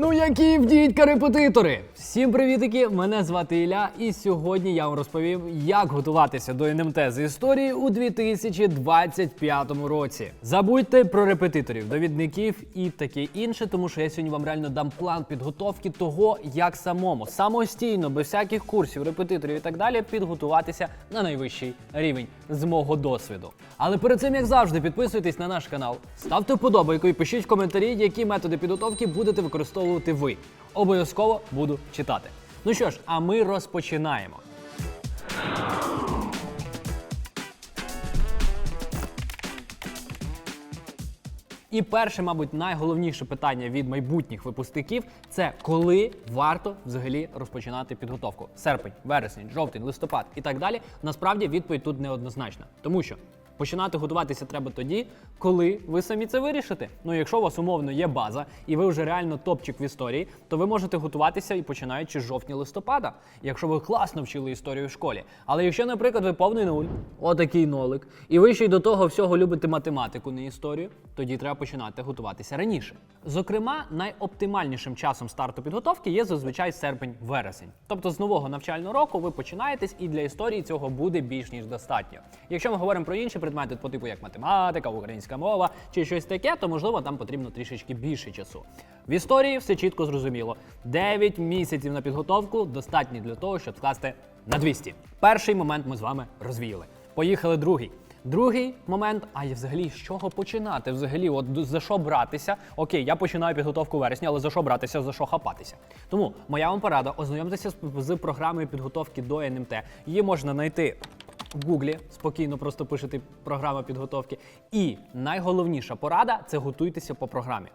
Ну які вдітька репетитори! Всім привітики! Мене звати Ілля, і сьогодні я вам розповім, як готуватися до НМТ з історії у 2025 році. Забудьте про репетиторів, довідників і таке інше, тому що я сьогодні вам реально дам план підготовки того, як самому самостійно, без всяких курсів, репетиторів і так далі, підготуватися на найвищий рівень з мого досвіду. Але перед цим, як завжди, підписуйтесь на наш канал, ставте вподобайку і пишіть в коментарі, які методи підготовки будете використовувати ви. Обов'язково буду читати. Ну що ж, а ми розпочинаємо. І перше, мабуть, найголовніше питання від майбутніх випускників це коли варто взагалі розпочинати підготовку. Серпень, вересень, жовтень, листопад і так далі. Насправді відповідь тут неоднозначна, тому що починати готуватися треба тоді, коли ви самі це вирішите. Ну, якщо у вас умовно є база, і ви вже реально топчик в історії, то ви можете готуватися і починаючи з жовтня-листопада, якщо ви класно вчили історію в школі. Але якщо, наприклад, ви повний нуль, отакий нолик, і ви ще й до того всього любите математику, не історію, тоді треба починати готуватися раніше. Зокрема, найоптимальнішим часом старту підготовки є зазвичай серпень-вересень. Тобто з нового навчального року ви починаєтесь, і для історії цього буде більш ніж достатньо. Якщо ми говоримо про інші предмети, по типу як математика, українська мова чи щось таке, то можливо там потрібно трішечки більше часу. В історії все чітко зрозуміло. 9 місяців на підготовку достатні для того, щоб скласти на 200. Перший момент ми з вами розвіяли. Поїхали другий. Другий момент, а й взагалі з чого починати? Взагалі, от за що братися? Окей, я починаю підготовку в вересні, але за що братися, за що хапатися? Тому моя вам порада ознайомтеся з, з програмою підготовки до НМТ. Її можна знайти в Гуглі, спокійно просто пишете програма підготовки. І найголовніша порада це готуйтеся по програмі.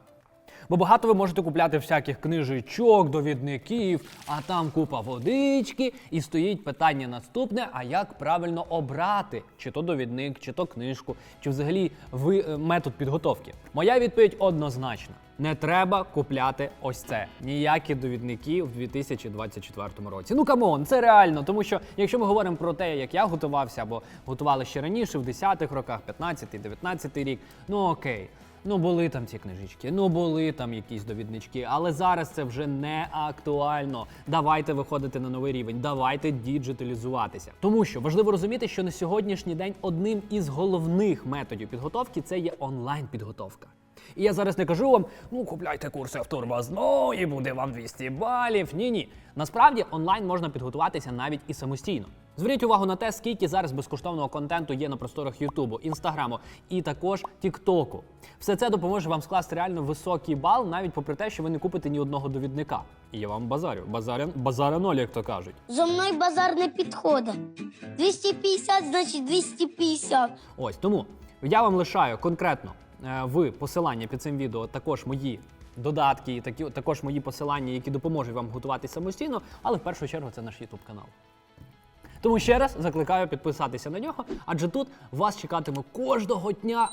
Бо багато ви можете купляти всяких книжечок, довідників, а там купа водички, і стоїть питання наступне: а як правильно обрати, чи то довідник, чи то книжку, чи взагалі ви е, метод підготовки? Моя відповідь однозначна: не треба купляти ось це. Ніякі довідники в 2024 році. Ну камон, це реально, тому що якщо ми говоримо про те, як я готувався або готували ще раніше, в 10-х роках, 15-й, 19-й рік, ну окей. Ну, були там ці книжечки, ну були там якісь довіднички, але зараз це вже не актуально. Давайте виходити на новий рівень, давайте діджиталізуватися. Тому що важливо розуміти, що на сьогоднішній день одним із головних методів підготовки це є онлайн-підготовка. І я зараз не кажу вам, ну купляйте курси в турбозно і буде вам 200 балів. Ні, ні. Насправді онлайн можна підготуватися навіть і самостійно. Зверніть увагу на те, скільки зараз безкоштовного контенту є на просторах Ютубу, Інстаграму і також Тіктоку. Все це допоможе вам скласти реально високий бал, навіть попри те, що ви не купите ні одного довідника. І я вам базарю. Базаря, базаря ноль, як то кажуть. Зо мною базар не підходить. 250, значить 250. Ось тому я вам лишаю конкретно е, в посиланні під цим відео також мої додатки, і такі також мої посилання, які допоможуть вам готувати самостійно, але в першу чергу це наш YouTube канал. Тому ще раз закликаю підписатися на нього, адже тут вас чекатиме кожного дня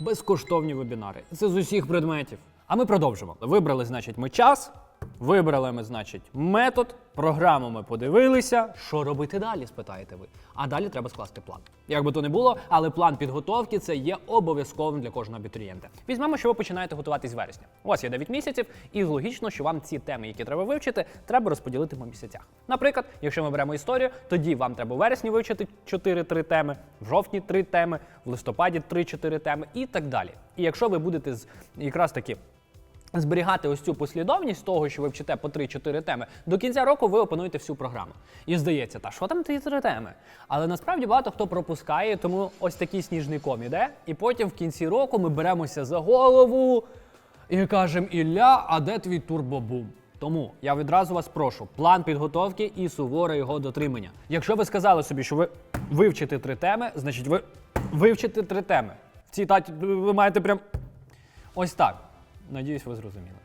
безкоштовні вебінари. Це з усіх предметів. А ми продовжимо. Вибрали, значить, ми час, вибрали ми, значить, метод, програму ми подивилися. Що робити далі, спитаєте ви. А далі треба скласти план. Як би то не було, але план підготовки це є обов'язковим для кожного абітурієнта. Візьмемо, що ви починаєте готуватись з вересня. У вас є 9 місяців, і логічно, що вам ці теми, які треба вивчити, треба розподілити по місяцях. Наприклад, якщо ми беремо історію, тоді вам треба в вересні вивчити 4-3 теми, в жовтні 3 теми, в листопаді 3-4 теми і так далі. І якщо ви будете з якраз таки зберігати ось цю послідовність того, що ви вчите по 3-4 теми, до кінця року ви опануєте всю програму. І здається, та що там ті три теми? Але насправді багато хто пропускає, тому ось такий сніжний ком іде, і потім в кінці року ми беремося за голову і кажемо: Ілля, а де твій турбобум? Тому я відразу вас прошу, план підготовки і суворе його дотримання. Якщо ви сказали собі, що ви вивчите три теми, значить ви вивчите три теми. В цій таті ви маєте прям ось так. Надіюсь, ви зрозуміли.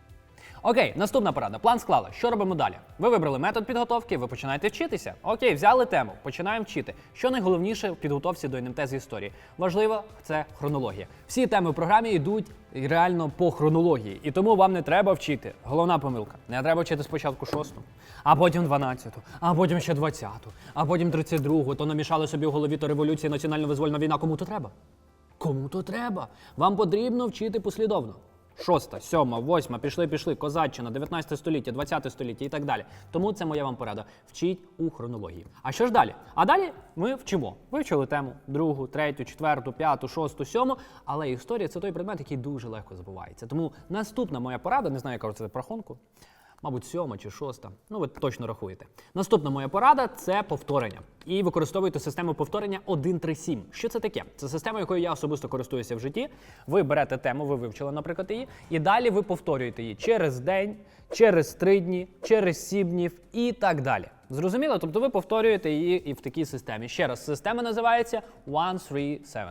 Окей, наступна порада. План склали. Що робимо далі? Ви вибрали метод підготовки, ви починаєте вчитися. Окей, взяли тему, починаємо вчити. Що найголовніше в підготовці до НМТ з історії? Важливо, це хронологія. Всі теми в програмі йдуть реально по хронології, і тому вам не треба вчити. Головна помилка. Не треба вчити спочатку шосту, а потім дванадцяту, а потім ще двадцяту, а потім тридцять другу. То намішали собі в голові то революція, національно визвольна війна. Кому то треба? Кому то треба? Вам потрібно вчити послідовно. Шоста, сьома, восьма, пішли, пішли, козаччина, 19 століття, 20 століття і так далі. Тому це моя вам порада. Вчіть у хронології. А що ж далі? А далі ми вчимо. Вивчили тему другу, третю, четверту, п'яту, шосту, сьому. Але історія це той предмет, який дуже легко забувається. Тому наступна моя порада, не знаю, яка це про рахунку. Мабуть, сьома чи шоста. Ну, ви точно рахуєте. Наступна моя порада це повторення. І використовуйте систему повторення 137. Що це таке? Це система, якою я особисто користуюся в житті. Ви берете тему, ви вивчили, наприклад, її, і далі ви повторюєте її через день, через три дні, через сім днів і так далі. Зрозуміло? Тобто ви повторюєте її і в такій системі. Ще раз, система називається 137.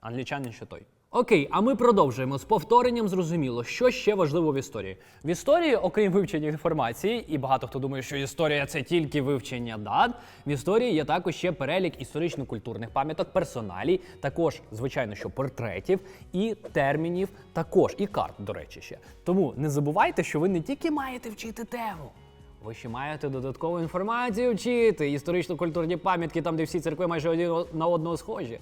Англічанин ще той. Окей, а ми продовжуємо з повторенням. Зрозуміло, що ще важливо в історії. В історії, окрім вивчення інформації, і багато хто думає, що історія це тільки вивчення дат. В історії є також ще перелік історично-культурних пам'яток, персоналій, також, звичайно, що портретів і термінів, також і карт, до речі, ще. Тому не забувайте, що ви не тільки маєте вчити тему. Ви ще маєте додаткову інформацію вчити, історично-культурні пам'ятки, там, де всі церкви майже один на одного схожі.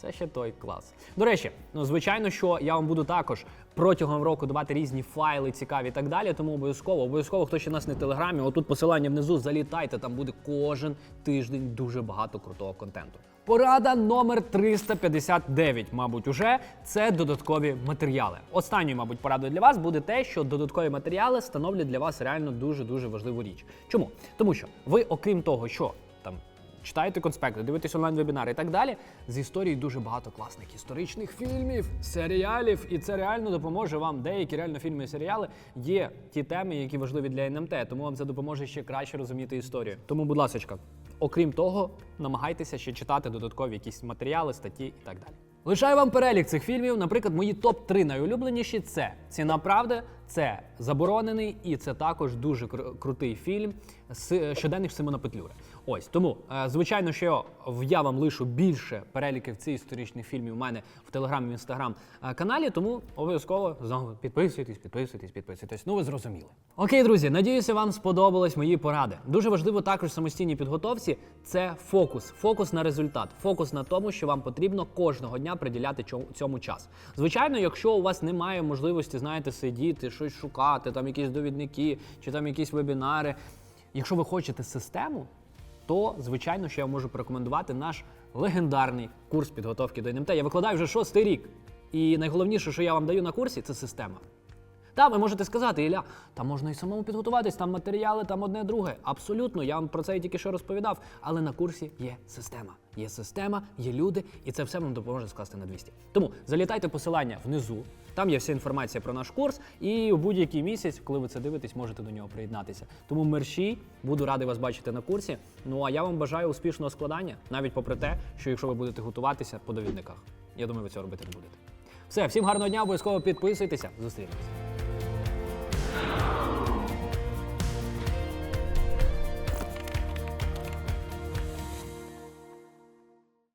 Це ще той клас. До речі, ну звичайно, що я вам буду також протягом року давати різні файли цікаві і так далі. Тому обов'язково, обов'язково, хто ще нас не в телеграмі, отут посилання внизу, залітайте. Там буде кожен тиждень дуже багато крутого контенту. Порада номер 359, мабуть, уже це додаткові матеріали. Останньою, мабуть, порадою для вас буде те, що додаткові матеріали становлять для вас реально дуже дуже важливу річ. Чому? Тому що ви, окрім того, що читаєте конспекти, дивитесь онлайн-вебінари і так далі. З історії дуже багато класних історичних фільмів, серіалів, і це реально допоможе вам. Деякі реально фільми і серіали є ті теми, які важливі для НМТ, тому вам це допоможе ще краще розуміти історію. Тому, будь ласка, окрім того, намагайтеся ще читати додаткові якісь матеріали, статті і так далі. Лишаю вам перелік цих фільмів. Наприклад, мої топ-3 найулюбленіші це Ціна правди, це заборонений, і це також дуже кру- крутий фільм з щоденних Симона Петлюри. Ось тому, е, звичайно, що я вам лишу більше переліків цих історичних фільмів у мене в телеграм і інстаграм е, каналі. Тому обов'язково знову підписуйтесь, підписуйтесь, підписуйтесь. Ну ви зрозуміли. Окей, друзі, надіюся, вам сподобались мої поради. Дуже важливо також в самостійній підготовці це фокус, фокус на результат, фокус на тому, що вам потрібно кожного дня приділяти цьому час. Звичайно, якщо у вас немає можливості, знаєте, сидіти, щось шукати, там якісь довідники чи там якісь вебінари. Якщо ви хочете систему, то звичайно, що я можу порекомендувати наш легендарний курс підготовки до НМТ. Я викладаю вже шостий рік. І найголовніше, що я вам даю на курсі, це система. Та, ви можете сказати, Ілля, там можна і самому підготуватись, там матеріали, там одне друге. Абсолютно, я вам про це і тільки що розповідав. Але на курсі є система. Є система, є люди, і це все вам допоможе скласти на 200. Тому залітайте посилання внизу. Там є вся інформація про наш курс, і у будь-який місяць, коли ви це дивитесь, можете до нього приєднатися. Тому мерщій, буду радий вас бачити на курсі. Ну а я вам бажаю успішного складання, навіть попри те, що якщо ви будете готуватися по довідниках. Я думаю, ви цього робити не будете. Все, всім гарного дня, обов'язково підписуйтеся. Зустрінемось.